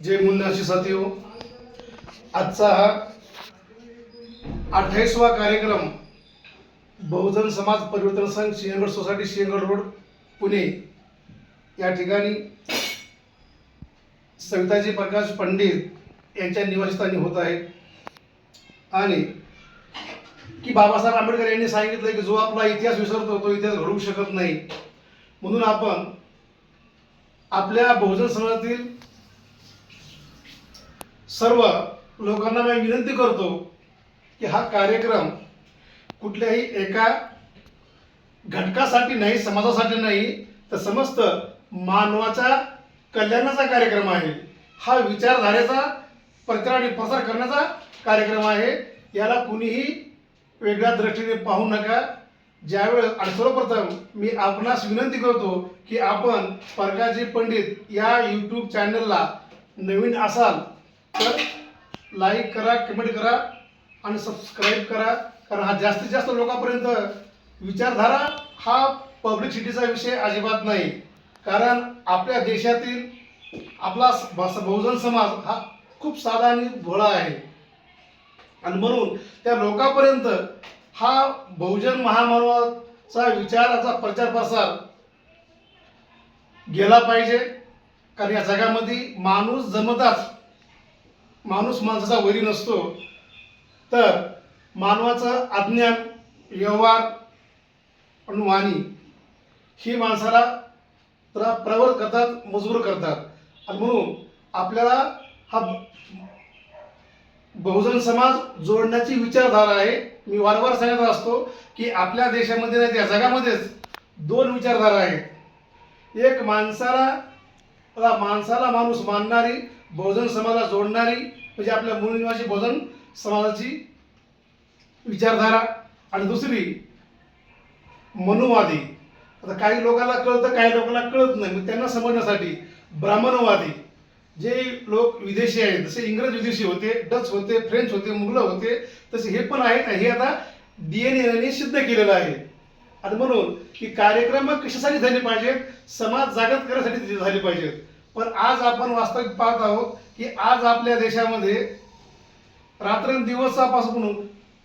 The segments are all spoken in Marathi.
जय मुन्नाशी साथीहो आजचा हा अठ्ठावीसवा कार्यक्रम बहुजन समाज परिवर्तन संघ सिंहगड सोसायटी सिंहगड रोड पुणे. या ठिकाणी सविताजी प्रकाश पंडित यांच्या निवासस्थानी होत आहे आणि की बाबासाहेब आंबेडकर यांनी सांगितलं की जो आपला इतिहास विसरतो तो इतिहास घडवू शकत नाही. म्हणून आपण आपल्या बहुजन समाजातील सर्व लोकांना मी विनंती करतो की हा कार्यक्रम कुठल्याही एका घटकासाठी नाही समाजासाठी नाही तर समस्त मानवाच्या कल्याणाचा कार्यक्रम आहे. हा विचारधारेचा प्रचार आणि प्रसार करण्याचा कार्यक्रम आहे. याला कुणीही वेगळ्या दृष्टीने पाहू नका. ज्यावेळेस आणि सर्वप्रथम मी आपणास विनंती करतो की आपण परकाजी पंडित या यूट्यूब चॅनलला नवीन असाल तर लाईक करा कमेंट करा आणि सबस्क्राईब करा. कारण हा जास्तीत जास्त लोकांपर्यंत विचारधारा हा पब्लिसिटीचा विषय अजिबात नाही. कारण आपल्या देशातील आपला स- बहुजन समाज हा खूप साधा आणि भोळा आहे. आणि म्हणून त्या लोकांपर्यंत हा बहुजन महामानवाचा विचाराचा प्रचार प्रसार गेला पाहिजे. कारण या जगामध्ये माणूस जमताच. माणूस माणसाचा वैरी नसतो. तर मानवाचं अज्ञान व्यवहार आणि वाणी ही माणसाला प्र प्रवर करतात मजबूर करतात. आणि म्हणून आपल्याला हा बहुजन समाज जोडण्याची विचारधारा आहे. मी वारंवार सांगत असतो की आपल्या देशामध्ये नाही त्या जगामध्येच दोन विचारधारा आहेत. एक माणसाला माणसाला माणूस मानणारी बहुजन समाजाला जोडणारी म्हणजे आपल्या मूळ निवासी बहुजन समाजाची विचारधारा. आणि दुसरी मनुवादी. आता काही लोकांना कळतं काही लोकांना कळत नाही. मग त्यांना समजण्यासाठी ब्राह्मणवादी. जे लोक विदेशी आहेत जसे इंग्रज विदेशी होते डच होते फ्रेंच होते मुघल होते तसे हे पण आहेत. हे आता डी एन एने सिद्ध केलेलं आहे. आणि म्हणून की कार्यक्रम कशासाठी झाले पाहिजेत? समाज जागृत करण्यासाठी झाले पाहिजेत. पण आज आपण वास्तविक पाहत आहोत की आज आपल्या देशामध्ये रात्रंदिवसापासून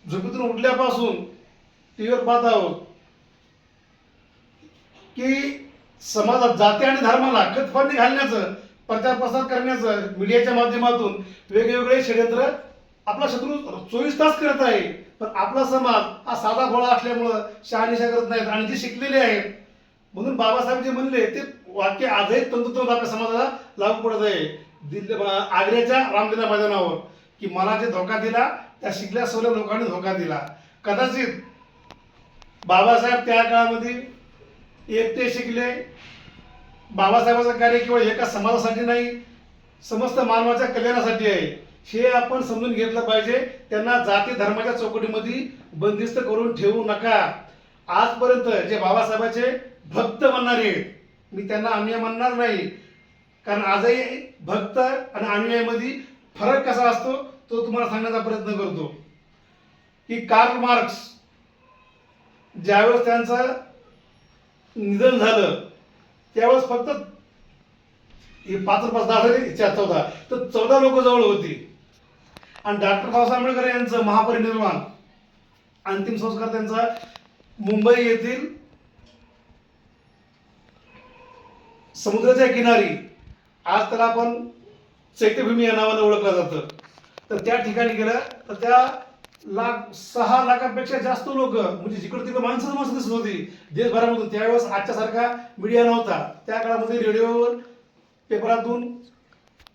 झोपेतून उठल्यापासून टी व्हीवर पाहत आहोत की समाजात जाती आणि धर्माला खतपाणी घालण्याचं प्रचार प्रसार करण्याचं मीडियाच्या माध्यमातून वेगवेगळे षडयंत्र आपला शत्रू चोवीस तास करत आहे. पण आपला समाज हा साधा भोळा असल्यामुळं शहानिशा करत नाहीत आणि जे शिकलेले आहेत म्हणून बाबासाहेब जे म्हणले ते वाक्य आजही तंतोतंत आपल्या समाजाला लागू पडत आहे. दिल्ली आग्र्याच्या रामलीला मैदानावर की मला जे धोका दिला त्या शिकल्या सवल्या लोकांनी धोका दिला. कदाचित बाबासाहेब त्या काळामध्ये एकटे शिकले बाबासाहेबाचं कार्य केवळ एका समाजासाठी नाही समस्त मानवाच्या कल्याणासाठी आहे. हे आपण समजून घेतलं पाहिजे. त्यांना जाती धर्माच्या चौकटीमध्ये बंदिस्त करून ठेवू नका. आजपर्यंत जे बाबासाहेबाचे भक्त म्हणणारे आहेत, मी त्यांना अन्याय म्हणणार नाही. कारण आजही भक्त आणि अनुयायामध्ये फरक कसा असतो तो तुम्हाला सांगण्याचा प्रयत्न करतो. की कार्ल मार्क्स ज्यावेळेस त्यांचं निधन झालं त्यावेळेस फक्त हे पाच पाच दहा झाले चार चौदा. तर चौदा लोक जवळ होती. आणि डॉक्टर बाबासाहेब आंबेडकर यांचं महापरिनिर्वाण अंतिम संस्कार त्यांचा मुंबई येथील समुद्राच्या किनारी. आज त्याला आपण चैत्यभूमी या नावानं ओळखलं जातं. तर त्या ठिकाणी गेलं तर त्या लाख सहा लाखापेक्षा जास्त लोक म्हणजे जिकडे तिकडे माणसं माणसं दिसत होती देशभरामधून. त्यावेळेस आजच्यासारखा मीडिया नव्हता. त्या काळामध्ये रेडिओवर पेपरातून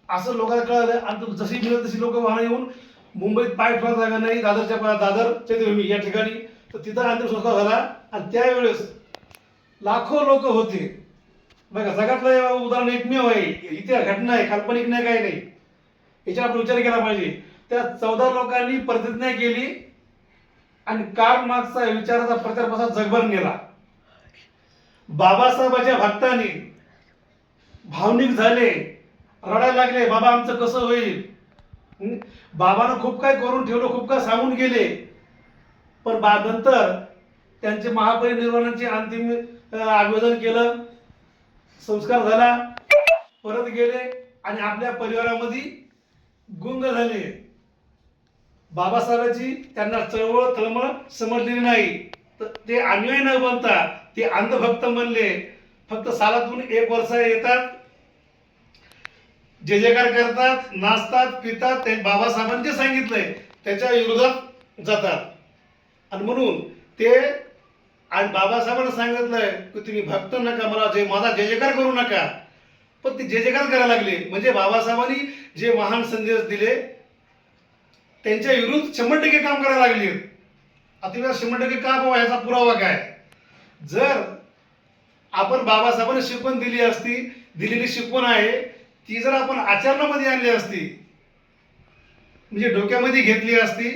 असं लोकांना कळालं आणि जशी मिळत तशी लोक वाहन येऊन मुंबईत पाय ठेवायला जागा नाही दादरच्या दादर चैत्यभूमी या ठिकाणी. तर तिथं अंतिम संस्कार झाला आणि त्यावेळेस लाखो लोक होते. बघा जगातलं उदाहरण एकमेव आहे. इतिहास घटना आहे काल्पनिक नाही काही नाही. याच्यावर आपण विचार केला पाहिजे. त्या चौदा लोकांनी प्रतिज्ञा केली आणि कार्ल मार्क्सचा विचाराचा प्रचार प्रसार जगभर नेला. बाबासाहेबाच्या भक्तांनी भावनिक झाले रडायला लागले बाबा आमचं कसं होईल? बाबानं खूप काय करून ठेवलं खूप काय सांगून गेले. पण बा नंतर त्यांचे महापरिनिर्वाणाचे अंतिम आवेदन केलं. संस्कार झाला परत गेले आणि आपल्या परिवारामध्ये गुंग झाले. बाबासाहेबांची त्यांना चळवळ तळमळ समजलेली नाही. तर ते अन्वय न बनता ते अंधभक्त बनले. फक्त सालातून एक वर्ष येतात. जे जेकार करतात नाचतात पितात ते बाबासाहेबांनी जे सांगितलंय त्याच्या विरोधात जातात. आणि म्हणून ते आणि बाबासाहेबांना सांगितलंय की तुम्ही भक्त नका मला जे माझा जय जयकार करू नका. पण ते जय जयकार करायला लागले. म्हणजे बाबासाहेबांनी जे महान संदेश दिले त्यांच्या विरुद्ध शंभर टक्के काम करायला लागले. आता शंभर टक्के का बाबा याचा पुरावा काय? जर आपण बाबासाहेबांनी शिकवण दिली असती दिलेली शिकवण आहे ती जर आपण आचरणामध्ये आणली असती म्हणजे डोक्यामध्ये घेतली असती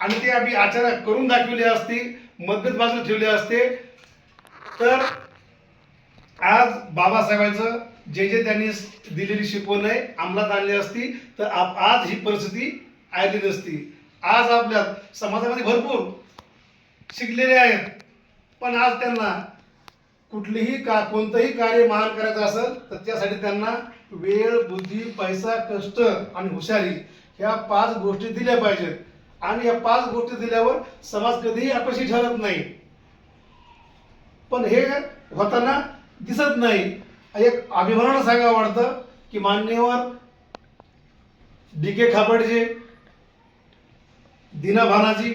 आणि ते आम्ही आचार करून दाखवली असती मध्यच बाजूला ठेवले असते. तर आज बाबासाहेबांचं जे जे त्यांनी दिलेली शिकवण आहे अंमलात आणली असती तर आप- आज ही परिस्थिती आली नसती. आज आपल्या समाजामध्ये भरपूर शिकलेले आहेत पण आज त्यांना कुठलीही का कोणतंही कार्य महान करायचं असेल तर त्यासाठी त्यांना वेळ बुद्धी पैसा कष्ट आणि हुशारी ह्या पाच गोष्टी दिल्या पाहिजेत. आणि या पाच गोष्टी दिल्यावर समाज कधीही अपयशी ठरत नाही. पण हे होताना दिसत नाही. एक अभिमानानं सांगावं वाटतं की मान्यवर डी के खापडजे दीना भानाजी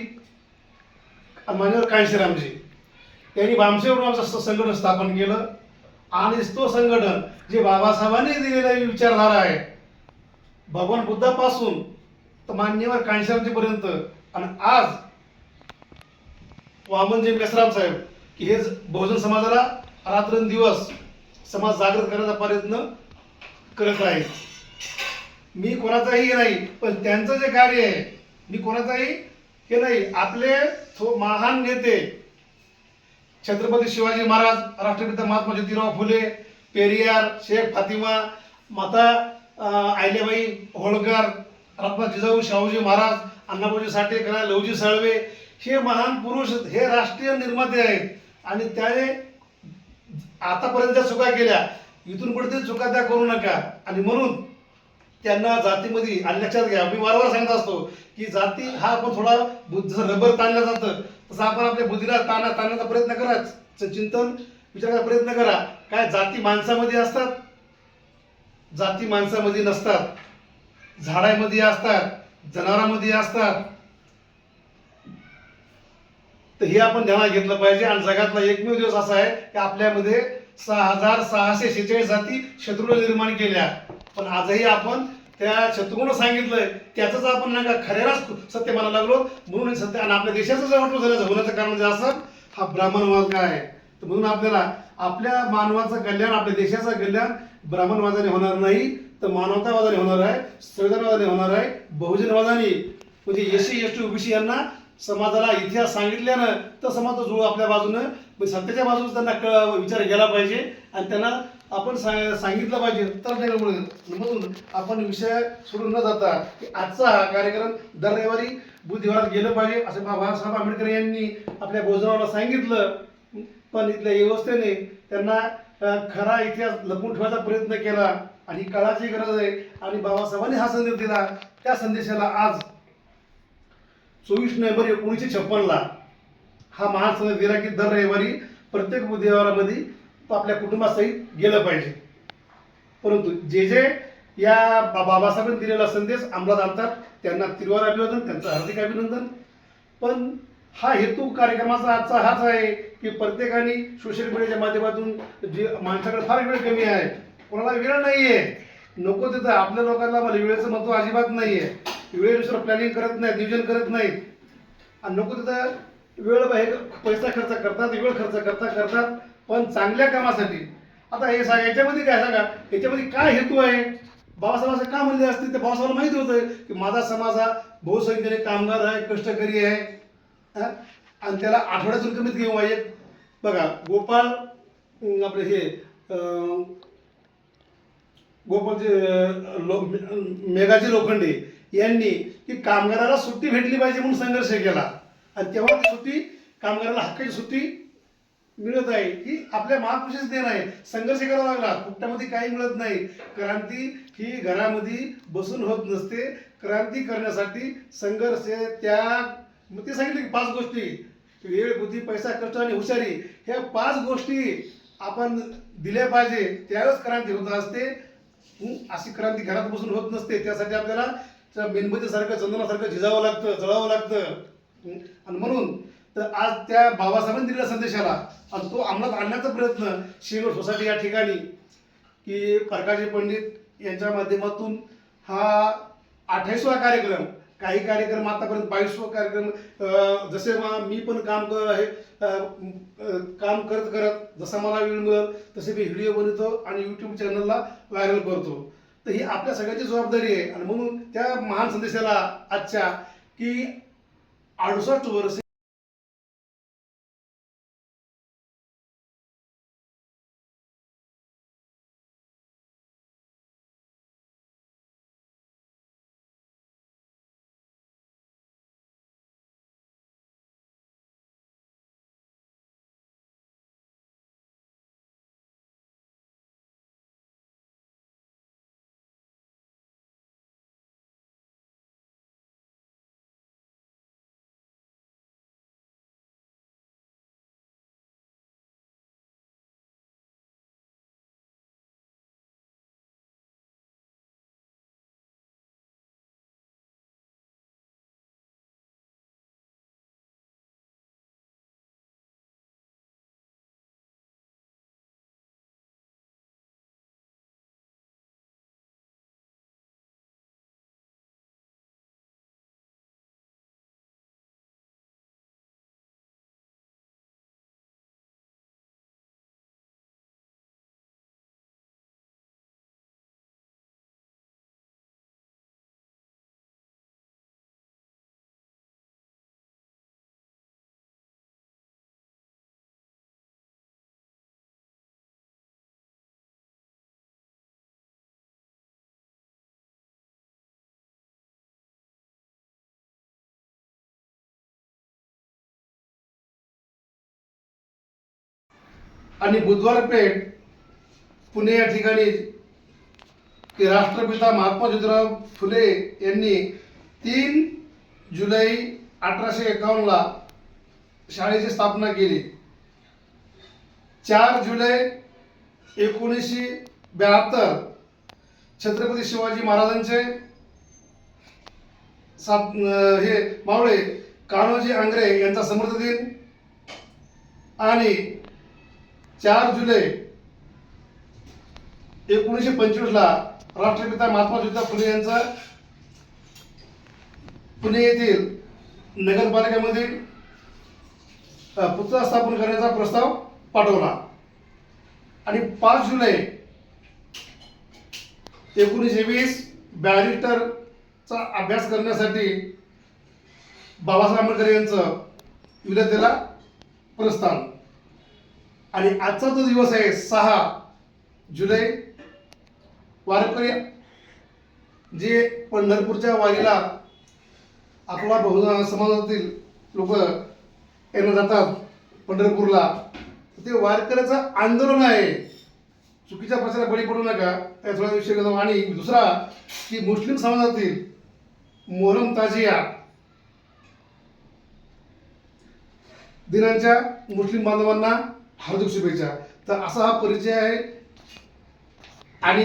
मान्यवर कांशीरामजी त्यांनी भामसेवरून आमचं संघटन स्थापन केलं. आणि तो संघटन जे बाबासाहेबांनी दिलेला विचारधारा आहे भगवान बुद्धापासून तर मान्यवर कांशीरामजीपर्यंत. आणि आज वामनजी मेसराम साहेब की हे बहुजन समाजाला रात्रंदिवस समाज जागृत करण्याचा प्रयत्न करत आहे. मी कोणाचाही नाही पण त्यांचं जे कार्य आहे मी कोणाचाही हे नाही. आपले थो महान नेते छत्रपती शिवाजी महाराज राष्ट्रपिता महात्मा ज्योतिराव फुले पेरियार शेख फातिमा माता आयल्याबाई अहिल्याबाई होळकर रत्ना जिजाऊ शाहूजी महाराज अण्णाभाऊजी साठे करा लवजी साळवे हे महान पुरुष हे राष्ट्रीय निर्माते आहेत. आणि त्याने आतापर्यंत ज्या चुका केल्या. इथून पुढे ते चुका त्या करू नका. आणि म्हणून त्यांना जातीमध्ये आणि लक्षात घ्या. मी वारंवार सांगत असतो की जाती हा आपण थोडा बुद्ध जसं रबर ताणलं जातं तसं आपण आपल्या बुद्धीला ताणा ताणण्याचा प्रयत्न कराच चिंतन विचारायचा प्रयत्न करा. काय जाती माणसामध्ये असतात? जाती माणसामध्ये नसतात. झाडामध्ये असतात जनावरांमध्ये असतात. तर हे आपण ध्यानात घेतलं पाहिजे आणि जगातला एकमेव दिवस असा आहे की आपल्यामध्ये सहा हजार सहाशे शेहेचाळीस जाती शत्रूने निर्माण केल्या. पण आजही आपण त्या शत्रूनं सांगितलंय त्याचाच आपण नाही का खऱ्यालाच सत्य मानायला लागलो. म्हणून सत्य आणि आपल्या देशाचं जर वाटलं झालं होण्याचं कारण जे असं हा ब्राह्मणवाद काय आहे? तर म्हणून आपल्याला आपल्या मानवाचं कल्याण आपल्या देशाचं कल्याण ब्राह्मणवादाने होणार नाही. तर मानवतावादाने होणार आहे संविधानवादाने होणार आहे बहुजनवादाने. म्हणजे S C S T OBC यांना समाजाला इतिहास सांगितल्यानं तर समाज जुळ आपल्या बाजूनं म्हणजे सत्याच्या बाजूनं त्यांना कळ विचार केला पाहिजे आणि त्यांना आपण सा- सांगितलं पाहिजे. तर म्हणून आपण विषय सोडून न जाता की आजचा हा कार्यक्रम दर रविवारी बुधवारात गेलं पाहिजे असं बाबासाहेब आंबेडकर यांनी आपल्या भोजनाला सांगितलं. पण इथल्या व्यवस्थेने त्यांना खरा इतिहास लपून ठेवायचा प्रयत्न केला. आणि काळाची गरज आहे. आणि बाबासाहेबांनी हा संदेश दिला. त्या संदेशाला आज चोवीस नोव्हेंबर एकोणीसशे छप्पनला हा महान संदेश दिला की दर रविवारी प्रत्येक बुधवारामध्ये आपल्या कुटुंबासहित गेलं पाहिजे. परंतु जे जे या बा- बाबासाहेबांनी दिलेला संदेश अंमलात आणतात त्यांना तिरुवार अभिवादन त्यांचं हार्दिक अभिनंदन. पण हा हेतू कार्यक्रमाचा आजचा हाच आहे की प्रत्येकाने सोशल मीडियाच्या माध्यमातून जे माणसाकडे फार वेळ कमी आहे कोणाला वेळ नाही आहे नको तिथं. आपल्या लोकांना मला वेळेचं महत्त्व अजिबात नाही आहे वेळेनुसार प्लॅनिंग करत नाहीत नियोजन करत नाहीत. आणि नको तिथं वेळ बाहेर पैसा खर्च करतात वेळ खर्च करता करतात पण चांगल्या कामासाठी. आता हे सांगा याच्यामध्ये काय सांगा? याच्यामध्ये काय हेतू आहे? बाबासाहेबांचं का म्हणले असते? ते बाबासाहेबांना माहिती होतं की माझा समाज हा बहुसंख्येने कामगार आहे कष्टकरी आहे. आणि त्याला आठवड्यातून कमीत कमी पाहिजे बघा गोपाळ आपले हे गोपालचे लो मेघाजी लोखंडे यांनी की कामगाराला सुट्टी भेटली पाहिजे म्हणून संघर्ष केला. आणि तेव्हा ती सुट्टी कामगाराला हक्काची सुट्टी मिळत आहे ही आपल्या महापुरुषाची देण आहे. संघर्ष करावा लागला. कुट्टामध्ये काही मिळत नाही. क्रांती ही घरामध्ये बसून होत नसते. क्रांती करण्यासाठी संघर्ष त्याग मग ते सांगितले की पाच गोष्टी. वेळ बुद्धी पैसा कष्ट आणि हुशारी ह्या पाच गोष्टी आपण दिल्या पाहिजे. त्यावेळेस क्रांती होत असते. अशी क्रांती घरात बसून होत नसते त्यासाठी आपल्याला त्या मेणबत्तीसारखं चंदनासारखं झिजावं लागतं जळावं लागतं. आणि म्हणून तर आज त्या बाबासाहेबांनी दिलेल्या संदेशाला आणि तो अंमलात आणण्याचा प्रयत्न शेगड सोसायटी या ठिकाणी की प्रकाशजी पंडित यांच्या माध्यमातून हा अठ्ठावीसवा कार्यक्रम काही कार्यक्रम आतापर्यंत बावीस कार्यक्रम जसे मी पण काम हे काम करत करत जसा मला वेळ मिळत तसे मी व्हिडिओ बनवतो आणि यूट्यूब चॅनलला व्हायरल करतो. तर ही आपल्या सगळ्याची जबाबदारी आहे. आणि म्हणून त्या महान संदेशाला आजच्या की अडुसष्ट वर्ष आणि बुधवार पेठ पुणे या ठिकाणी की राष्ट्रपिता महात्मा ज्योतिराव फुले यांनी तीन जुलै अठराशे एकावन्नला शाळेची स्थापना केली. चार जुलै एकोणीसशे ब्याहत्तर छत्रपती शिवाजी महाराजांचे सात हे मावळे कान्होजी आंग्रे यांचा समर्थ दिन आणि चार जुलै एकोणीसशे पंचवीसला राष्ट्रपिता महात्मा ज्योतिराव फुले यांचा पुणे येथील नगरपालिकेमधील पुतळा स्थापन करण्याचा प्रस्ताव पाठवला. आणि पाच जुलै एकोणीसशे वीस बॅरिस्टरचा अभ्यास करण्यासाठी बाबासाहेब आंबेडकर यांचं विद्यार्थ्याला प्रस्थान. आणि आजचा जो दिवस आहे सहा जुलै वारकरी जे पंढरपूरच्या वारीला आपला बहु समाजातील लोक यांना जातात पंढरपूरला ते वारकऱ्याचं आंदोलन आहे. चुकीच्या प्रचाराला बळी पडू नका या थोडा विषय आणि दुसरा की मुस्लिम समाजातील मोहरम ताजिया दिनांच्या मुस्लिम बांधवांना हार्दिक शुभेच्छा. तर असा हा परिचय आहे. आणि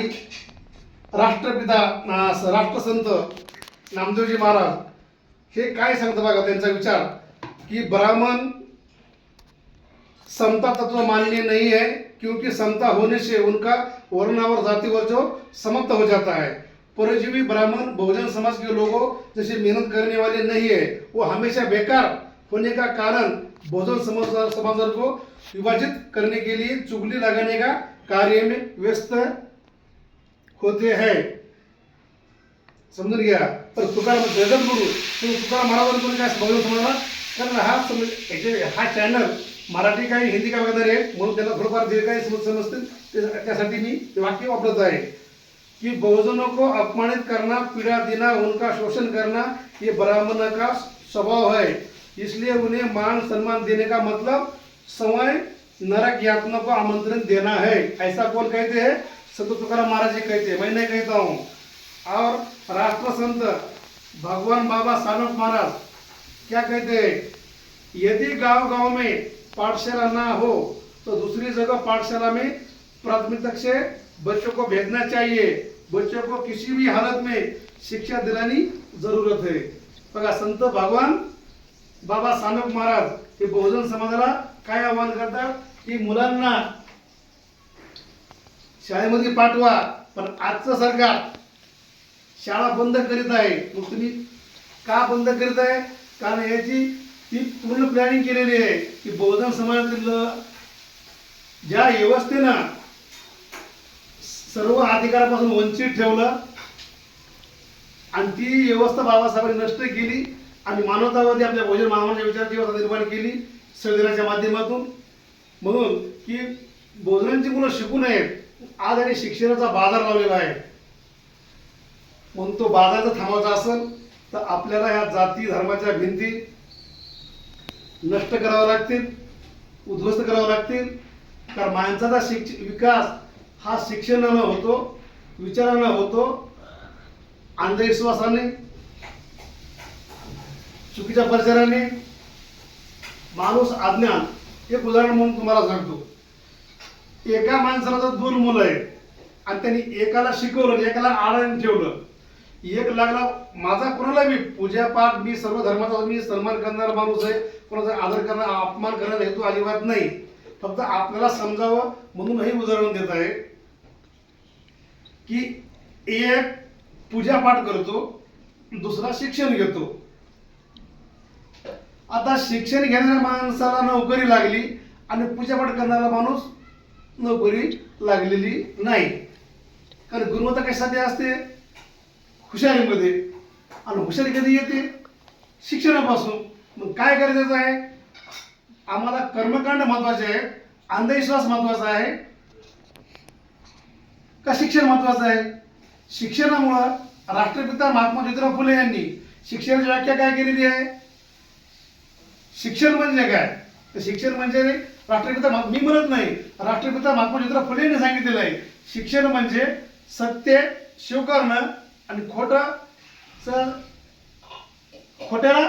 राष्ट्रपिता राष्ट्रसंत नामदेवजी महाराज हे काय सांगतं बघा त्यांचा विचार? की ब्राह्मण समता तत्व मान्य नहीं है क्योंकि समता होने से उनका वर्णावर और जो समाप्त हो जाता है. परजीवी ब्राह्मण बहुजन समाज के लोगों जैसे मेहनत करने वाले नहीं है. वो हमेशा बेकार होने का कारण बहुजन समाज समाज को विभाजित करने के लिए चुगली लगाने का कार्य में व्यस्त होते हैं। समजून घ्या तर तुकाराम जगत गुरु तुम्ही तुकाराम महाराजांकडून काय बहुजन समाजाला कारण हा समज हा चॅनल मराठी काही हिंदी काय वगैरे आहे म्हणून त्याला थोडंफार जे काही समज समजतील त्यासाठी मी ते वाक्य वापरत आहे. कि बहुजनों को अपमानित करना पीड़ा देना उनका शोषण करना ये ब्राह्मण का स्वभाव है। इसलिए उन्हें मान सम्मान देने का मतलब समय नरक यातना को आमंत्रण देना है। ऐसा कौन कहते हैं? संत तुकाराम महाराज जी कहते हैं। मैं नहीं कहता हूँ। और राष्ट्र संत भगवान बाबा सानप महाराज क्या कहते हैं? यदि गांव गांव में पाठशाला ना हो तो दूसरी जगह पाठशाला में प्राथमिकता से बच्चों को भेजना चाहिए। बच्चों को किसी भी हालत में शिक्षा दिलानी जरूरत है। बघा संत भगवान बाबा सानप महाराज हे बहुजन समाजाला काय आवाहन करतात? की मुलांना शाळेमध्ये पाठवा पण आजचं सरकार शाळा बंद करीत आहे. मग तुम्ही का बंद करीत आहे? कारण याची ती पूर्ण प्लॅनिंग केलेली आहे की बहुजन समाजातील ज्या व्यवस्थेनं सर्व अधिकारापासून वंचित ठेवलं आणि ती व्यवस्था बाबासाहेबांनी नष्ट केली आणि मानवतावादी आपल्या भोजन महामानवाच्या विचार व्यवस्था निर्माण केली संविधानाच्या माध्यमातून. म्हणून की भोजनांची मुलं शिकू नयेत आज आणि शिक्षणाचा बाजार लावलेला आहे. म्हणून तो बाजार जर थांबवायचा असेल तर आपल्याला ह्या जाती धर्माच्या भिंती नष्ट कराव्या लागतील उद्ध्वस्त कराव्या लागतील. कारण माणसाचा शिक्ष विकास हा शिक्षणानं होतो विचारानं होतो अंधविश्वासाने चुकीच्या परिसराने माणूस अज्ञान एक उदाहरण म्हणून तुम्हाला सांगतो. एका माणसाला जर दोन मुलं आहेत आणि त्यांनी एकाला शिकवलं आणि एकाला आळण ठेवलं एक लागला माझा कोणाला मी पूजापाठ मी सर्व धर्माचा मी सन्मान करणारा माणूस आहे कोणाचा आदर करणार अपमान करणारा हेतू अजिबात नाही. फक्त आपल्याला समजावं म्हणून हे उदाहरण देत आहे की एक पूजापाठ करतो दुसरा शिक्षण घेतो. आता शिक्षण घेणाऱ्या माणसाला नोकरी लागली आणि पूजापाठ करणारा माणूस नोकरी लागलेली नाही. कारण गुणवत्ता कशासाठी असते? हुशारीमध्ये. आणि हुशारी कधी येते? शिक्षणापासून. मग काय गरजेचं आहे? आम्हाला कर्मकांड महत्त्वाचे आहे. अंधविश्वास महत्त्वाचा आहे. का शिक्षण महत्वाचं आहे? शिक्षणामुळं राष्ट्रपिता महात्मा ज्योतिराव फुले यांनी शिक्षणाची व्याख्या काय केलेली आहे? शिक्षण म्हणजे काय? तर शिक्षण म्हणजे राष्ट्रपिता मी म्हणत नाही राष्ट्रपिता महात्मा ज्योतिराव फुले यांनी सांगितलेलं आहे. शिक्षण म्हणजे सत्य स्वीकारणं आणि खोटं खोट्याला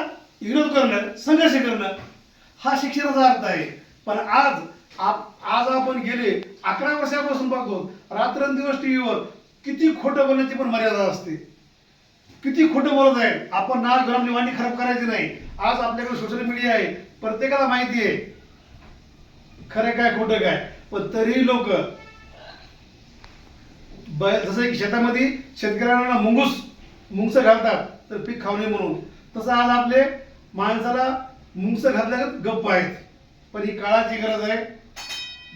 विरोध करणं संघर्ष करणं हा शिक्षणाचा अर्थ आहे. पण आज आप आज आपण गेले अकरा वर्षापासून बघतो रात्रंदिवस टी व्हीवर किती खोटं बोलण्याची पण मर्यादा असते. किती खोटं बोलत आहे आपण ना घेऊन वाणी खराब करायची नाही. आज आपल्याकडे सोशल मीडिया आहे. प्रत्येकाला माहिती आहे. खरं काय खोटं काय? पण तरीही लोक जसं की शेतामध्ये शेतकऱ्यांना मुंगूस मुंगस घालतात तर पीक खाऊ नये म्हणून. तसं आज आपले माणसाला मुंगस घातल्यागत गप्प आहेत. पण ही काळाची गरज आहे.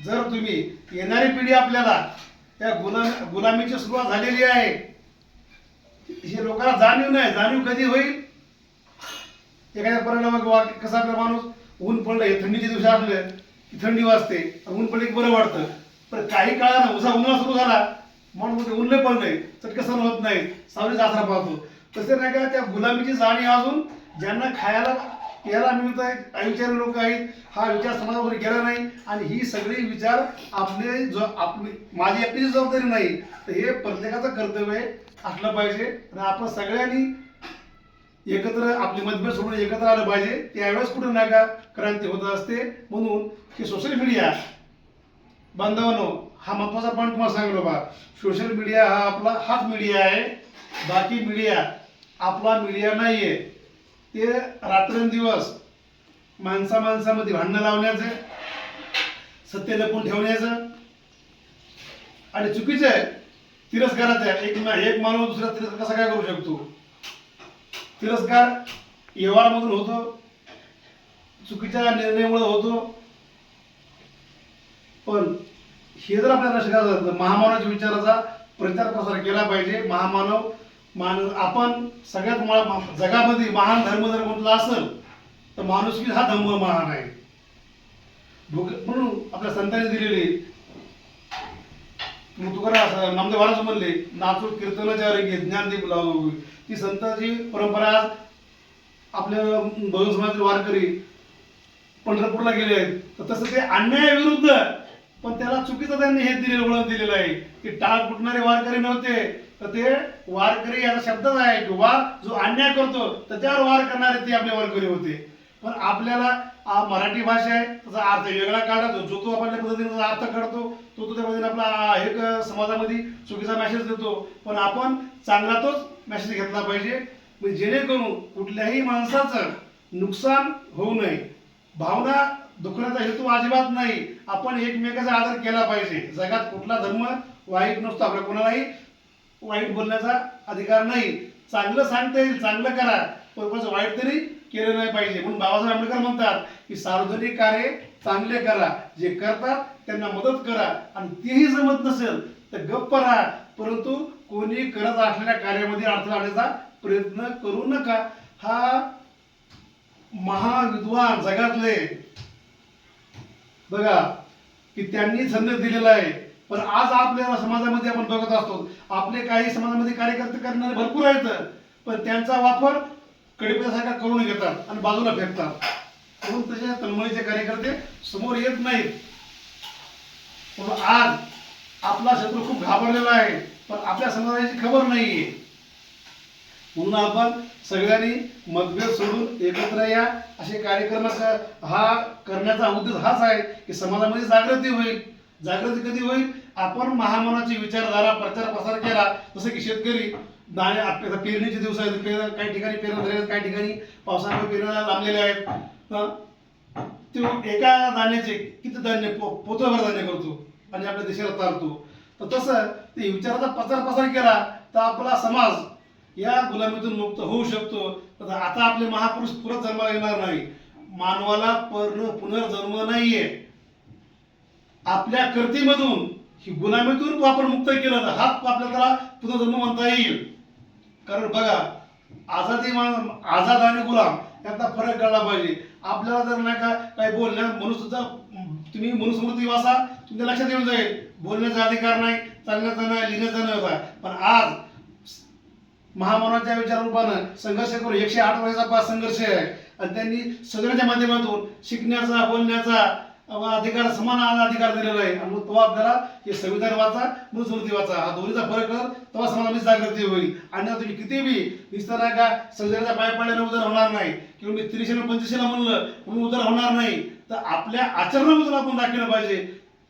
जर तुम्ही येणारी पिढी आपल्याला त्या गुलाम गुलामीची सुरुवात झालेली आहे हे लोकांना जाणीव नाही. जाणीव कधी होईल? एखाद्या परिणाम वा कसा आपला माणूस ऊन पडलं हे थंडीचे दिवस असले की थंडी वाजते ऊन पडले की बरं वाटतं. पण काही काळानं उसा उन्हाळा सुरू झाला म्हणून ते ऊन पडलं नाही चटकं होत नाही? सावली जात्रा पाहतो. तसे नाही का त्या गुलामीची जाणीव अजून ज्यांना खायला याला मिळत आहे काही लोक आहेत हा विचार समाजावर गेला नाही. आणि ही सगळी विचार आपले जो आपली माझी एकटीची जबाबदारी नाही. तर हे प्रत्येकाचं कर्तव्य आहे. असलं पाहिजे आणि आपण सगळ्यांनी एकत्र आपले मतभेद सोडून एकत्र आलं पाहिजे. त्यावेळेस कुठं नाही का क्रांती होत असते. म्हणून की सोशल मीडिया बांधवांनो हा महत्त्वाचा पॉईंट तुम्हाला सांगितलं बा सोशल मीडिया हा आपला हाच मीडिया आहे. बाकी मीडिया आपला मीडिया नाही आहे ते रात्रंदिवस माणसा माणसामध्ये भांडणं लावण्याचं सत्य लपून ठेवण्याचं. आणि चुकीचं आहे तिरस्काराचा आहे. एक मा- एक माणूस दुसरा तिरस्कार कसा काय करू शकतो? तिरस्कार व्यवहारामधून होतो. चुकीच्या निर्णयामुळे होतो. पण हे जर आपल्याला लक्षात तर महामानवाच्या विचाराचा प्रचार प्रसार केला पाहिजे. महामानव मान आपण सगळ्यात मा- जगामध्ये महान धर्म जर म्हटला असेल तर माणुसकी हा धर्म महान आहे. भूक- म्हणून आपल्या संतांनी दिलेली मग तुकाराम नामदेव महाराज म्हणले नाचू कीर्तनाच्या ज्ञान ज्ञानदीप लावू ती संतांची परंपरा आज आपल्या बहुजन समाजातील वारकरी पंढरपूरला गेले आहेत. तर तसं ते अन्यायाविरुद्ध पण त्याला चुकीचं त्यांनी हे दिलेलं वळण दिलेलं आहे. की टाळ फुटणारे वारकरी नव्हते. तर ते वारकरी याचा शब्दच आहे की जो अन्याय करतो त्याच्यावर वार करणारे ते आपले वारकरी होते. पण आपल्याला मराठी भाषा आहे त्याचा अर्थ वेगळा काढतो जो तो आपल्या पद्धतीने त्याचा अर्थ काढतो तो तो त्या पद्धतीने आपला एक समाजामध्ये चुकीचा मेसेज देतो. पण आपण चांगला तोच मेसेज घेतला पाहिजे. म्हणजे जेणेकरून कुठल्याही माणसाचं नुकसान होऊ नये. भावना दुखण्याचा हेतू अजिबात नाही. आपण एकमेकाचा आदर केला पाहिजे. जगात कुठला धर्म वाईट नसतो. आपल्या कोणालाही वाईट बोलण्याचा अधिकार नाही. चांगलं सांगता येईल चांगलं करा. पण वाईट तरी केलं नाही पाहिजे. म्हणून बाबासाहेब आंबेडकर म्हणतात की सार्वजनिक कार्य चांगले करा जे करतात त्यांना मदत करा आणि तेही जमत नसेल तर गप्प राहा. परंतु कोणी करत असलेल्या कार्यामध्ये अडथळा आणण्याचा प्रयत्न करू नका. हा महाविद्वान जगातले बघा की त्यांनी संदेश दिलेला आहे. पण आज आपल्या समाजामध्ये आपण बघत असतो. आपले काही समाजामध्ये कार्यकर्ते करणारे भरपूर आहेत. पण त्यांचा वापर कडीपत्यासारखा करून घेतात आणि बाजूला फेकतात. म्हणून त्याच्या तळमळीचे कार्यकर्ते समोर येत नाहीत. म्हणून आज आपला शत्रू खूप घाबरलेला आहे पण आपल्या समाजाची खबर नाहीये. म्हणून आपण सगळ्यांनी मतभेद सोडून एकत्र या. असे कार्यक्रमाचा हा करण्याचा उद्देश हाच आहे की समाजामध्ये जागृती होईल. जागृती कधी होईल? आपण महामनाची विचारधारा प्रचार प्रसार केला जसं की शेतकरी दाणे आपल्या पेरणीचे दिवस आहेत. पेर काही ठिकाणी पेरण झाले काही ठिकाणी पावसामुळे पेरण लांबलेले आहेत. तो एका दाण्याचे किती धान्य पो पोतभर धान्य करतो आणि आपल्या देशाला तारतो. तर तसं ते विचाराचा प्रचार प्रसार केला तर आपला समाज या गुलामीतून मुक्त होऊ शकतो. तर आता आपले महापुरुष पुरत जन्माला येणार नाही. मानवाला पर्ण पुनर्जन्म नाहीये. आपल्या कर्तीमधून ही गुलामीतून आपण मुक्त केलं तर हाच आपल्याला पुनर्जन्म म्हणता येईल. कारण बघा आझादी मा- आझाद आणि गुलाम यातला फरक कळला पाहिजे. आपल्याला जर नाही का काही बोलण्या मनुष्यचा तुम्ही मनुस्मृती वाचा तुमच्या लक्षात येऊन जाईल. बोलण्याचा अधिकार नाही चालण्याचा नाही लिहिण्याचा नाही होता. पण आज महामानवाच्या विचाररूपानं संघर्ष करून एकशे आठ वर्षाचा पाच संघर्ष आहे. आणि त्यांनी सगळ्याच्या माध्यमातून शिकण्याचा बोलण्याचा अधिकार समान अधिकार दिलेला आहे. आणि मग तो आपल्याला हे संविधान वाचा मनुस्मृती वाचा. हा दोन्हीचा फरक कर तेव्हा समाजामध्ये जागृती होईल. आणि तुम्ही किती बी दिसतं का संविधानाच्या पाय पडल्याने उदर होणार नाही. किंवा मी त्रिशे पंचवीसला म्हणलं म्हणून उदर होणार नाही. तर आपल्या आचरणामधून आपण दाखवलं पाहिजे.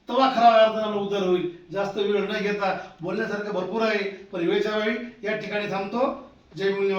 तेव्हा खरा अर्थानं उदर होईल. जास्त वेळ न घेता बोलण्यासारखं भरपूर आहे. पण वेळच्या वेळी या ठिकाणी थांबतो. जय मूल